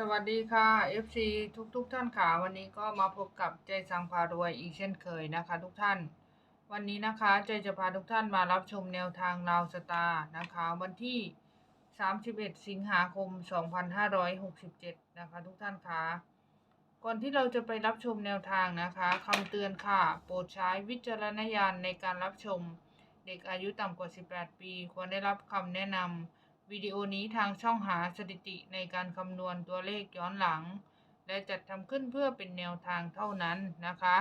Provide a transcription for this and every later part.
สวัสดีค่ะ FC ทุกทุกๆท่านค่ะ วันนี้ก็มาพบกับใจสังพารวยอีกเช่นเคยนะคะ ทุกท่าน วันนี้นะคะใจจะพาทุกท่านมารับชมแนวทางลาวสตาร์นะคะ วันที่ 31 สิงหาคม 2567 นะคะ ทุกท่านค่ะก่อนที่เราจะไปรับชมแนวทางนะคะคำเตือนค่ะ โปรดใช้วิจารณญาณในการรับชม เด็กอายุต่ำกว่า 18 ปี ควรได้รับคำแนะนำ วิดีโอนี้ทางช่องหาสถิติในการคำนวณตัวเลขย้อนหลัง และจัดทำขึ้นเพื่อเป็นแนวทางเท่านั้นนะคะ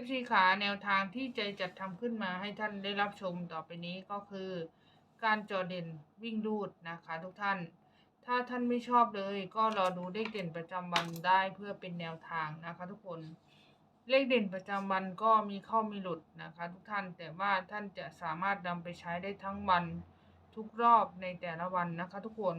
FC ขาแนวทางที่ใจจัดทำขึ้นมาให้ท่านได้รับชมต่อไปนี้ก็คือ การจอเด่นวิ่งรูดนะคะทุกท่าน ถ้าท่านไม่ชอบเลยก็รอดูเลขเด่นประจำวันได้เพื่อเป็นแนวทางนะคะทุกคน เลขเด่นประจำวันก็มีเข้ามีหลุดนะคะทุกท่านแต่ว่าท่านจะสามารถนำไปใช้ได้ทั้งวัน ทุกรอบในแต่ละวันนะคะทุกคน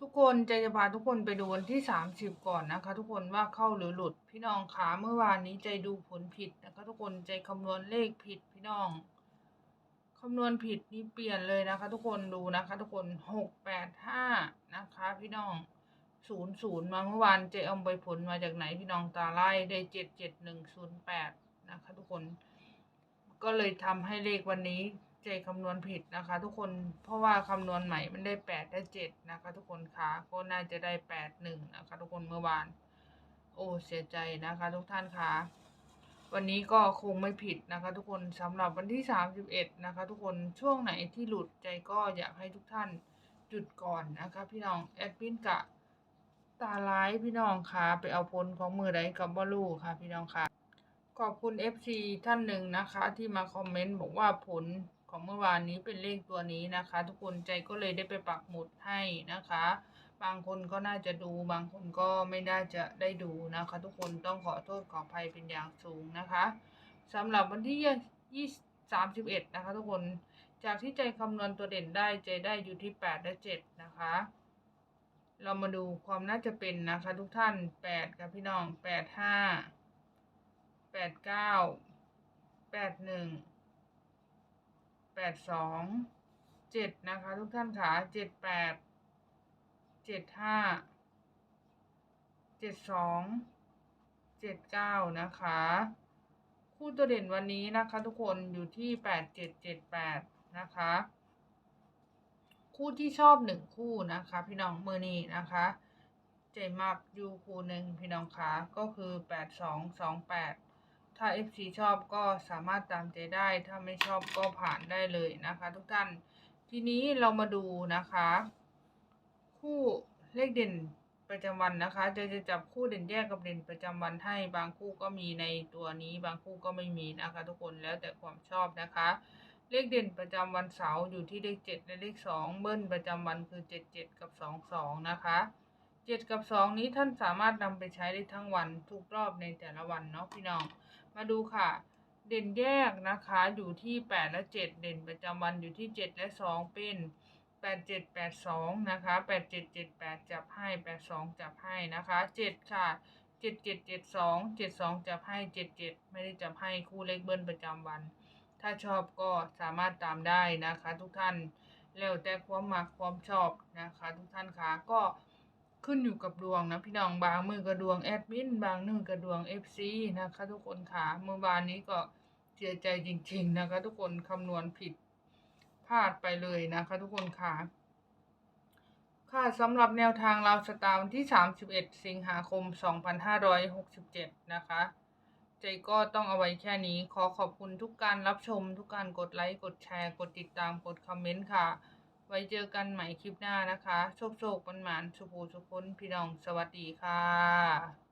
ทุกคนใจจะพาทุกคนไปดูวันที่ 30 ก่อนนะคะ ทุกคนว่าเข้าหรือหลุดพี่น้องขาเมื่อวานนี้ใจดูผลผิดนะคะทุกคนใจคำนวณเลขผิดพี่น้องคำนวณผิดนี่เปลี่ยนเลยนะคะ ทุกคนดูนะคะ ทุกคน685นะคะ พี่น้อง00มาเมื่อวานใจเอาใบผลมาจากไหนพี่น้องตาไล่ได้77108นะคะ ทุกคน ก็เลยทำให้เลขวันนี้ ใจคำนวณผิดนะคะ ทุกคนเพราะว่าคำนวณใหม่มันได้แปดได้เจ็ดนะคะ ทุกคนคะก็น่าจะได้แปดหนึ่งนะคะ ทุกคนเมื่อวาน โอ้เสียใจนะคะ ทุกท่านคะวันนี้ก็คงไม่ผิดนะคะ ทุกคนสำหรับวันที่สามสิบเอ็ดนะคะ ทุกคนช่วงไหนที่หลุดใจก็อยากให้ทุกท่านหยุดก่อนนะคะ พี่น้องแอดมินกะตาร้ายพี่น้องคะไปเอาผลของมือใดกับบอลูค่ะ พี่น้องคะขอบคุณ FC ท่านหนึ่งนะคะ ที่มาคอมเมนต์บอกว่าผล ของเมื่อวานนี้เป็นเลขตัวนี้นะคะ ทุกคนใจก็เลยได้ไปปักหมุดให้นะคะ บางคนก็น่าจะดูบางคนก็ไม่น่าจะได้ดูนะคะ ทุกคนต้องขอโทษขออภัยเป็นอย่างสูงนะคะสำหรับวันที่ยี่สามสิบเอ็ดนะคะ ทุกคนจากที่ใจคำนวณตัวเด่นได้ใจได้อยู่ที่แปดและเจ็ดนะคะเรามาดูความน่าจะเป็นนะคะ ทุกท่านแปดครับพี่น้องแปดห้าแปดเก้าแปดหนึ่ง แปดสองเจ็ดนะคะทุกท่านค่ะเจ็ดแปดเจ็ดห้าเจ็ดสองเจ็ดเก้านะคะ คู่ตัวเด่นวันนี้นะคะทุกคนอยู่ที่แปดเจ็ดเจ็ดแปดนะคะ คู่ที่ชอบหนึ่งคู่นะคะ พี่น้องมือนี้นะคะใจมากยูคู่หนึ่งพี่น้องคะก็คือแปดสองสองแปด ถ้า FC ชอบก็สามารถตามใจได้ ถ้าไม่ชอบก็ผ่านได้เลยนะคะ ทุกท่าน ทีนี้เรามาดูนะคะ คู่เลขเด่นประจำวันนะคะ จะจะจับคู่เด่นแยกกับเด่นประจำวันให้บางคู่ก็มีในตัวนี้ บางคู่ก็ไม่มีนะคะ ทุกคนแล้วแต่ความชอบนะคะ เลขเด่นประจำวันเสาร์อยู่ที่เลขเจ็ดและเลขสองเบิ้ลประจำวันคือเจ็ดเจ็ดกับสองสองนะคะเจ็ดกับสองนี้ท่านสามารถนำไปใช้ได้ทั้งวันทุกรอบในแต่ละวันเนาะพี่น้อง มาดูค่ะ เด่นแยกนะคะอยู่ที่แปดและเจ็ดเด่นประจำวันอยู่ที่เจ็ดและสองเป็นแปดเจ็ดแปดสองนะคะแปดเจ็ดเจ็ดแปดจับให้แปดสองจับให้นะคะเจ็ดค่ะเจ็ดเจ็ดเจ็ดสองเจ็ดสองจับให้เจ็ดเจ็ดไม่ได้จับให้คู่เลขเบิ้ลประจำวัน ถ้าชอบก็สามารถตามได้นะคะ ทุกท่านแล้วแต่ความมักความชอบนะคะ ทุกท่านคะก็ ขึ้นอยู่กับดวงนะพี่น้องบางมือกับดวงแอดมินบางมือกับดวง FC นะคะทุกคนค่ะเมื่อวานนี้ก็เสียใจจริง ๆ นะคะ ทุกคนคำนวณผิดพลาดไปเลยนะคะ ทุกคนค่ะค่ะสำหรับแนวทางเราวสตาร์วันที่ 31 สิงหาคม 2567 นะคะ ใจก็ต้องเอาไว้แค่นี้ ขอขอบคุณทุกการรับชม ทุกการกดไลค์ กดแชร์ กดติดตาม กดคอมเมนต์ค่ะ ไว้เจอกันใหม่คลิปหน้านะคะ โชคโชคมันหมานสุภูสุพ้นพี่น้อง สวัสดีค่ะ